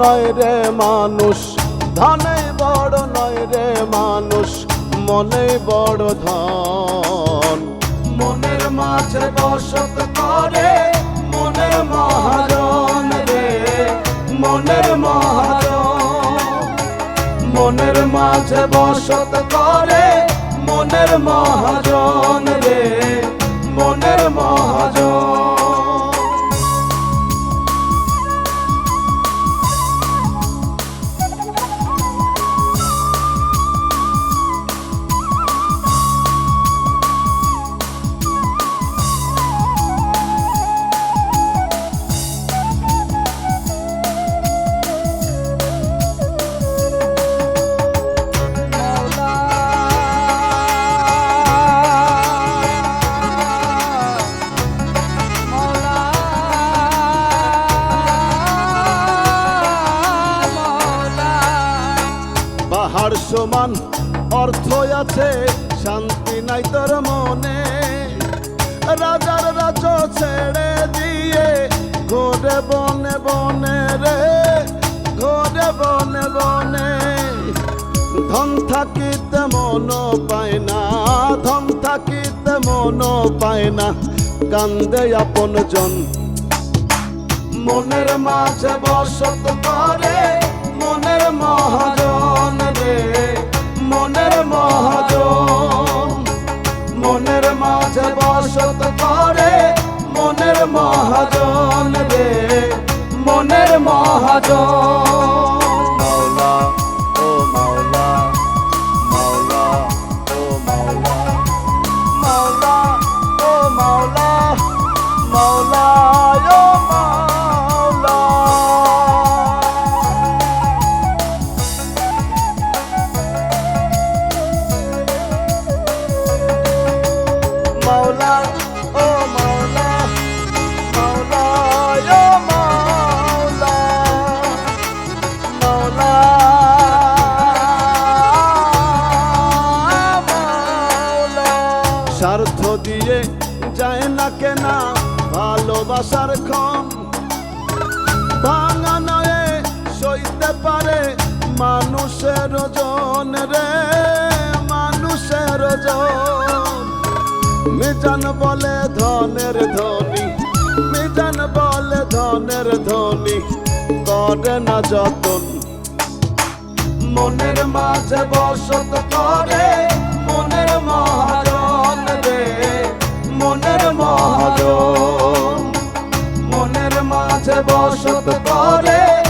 নয় রে মানুষ ধনে বড় নয় রে মানুষ মনে বড় ধন। মনের মাঝে বসত করে মনের মহাজন রে, মনের মহাজন। মনের মাঝে বসত করে মনের মহাজন রে, মনের সমান অর্থ আছে, শান্তি নাই তোর মনে। রাজার রাজ ছেড়ে দিয়ে, ঘোরে বনে বনে রে, ঘোরে বনে বনে। ধন থাকিতে মন পায় না, ধন থাকিতে মন পায় না, কান্দে আপন জন। মনের মাঝে বসত করে, মনের মহাজন। রে দিয়ে যায় না কেনা ভালোবাসার ক্ষণ। ভাঙা নয়ে সইতে পারে মানুষের ওজন রে, মানুষের ওজন। মিজান বলে ধনের ধনী, মিজান বলে ধনের ধনী, করে না যতন। মনের মাঝে বসত করে মাঝে বসত করে।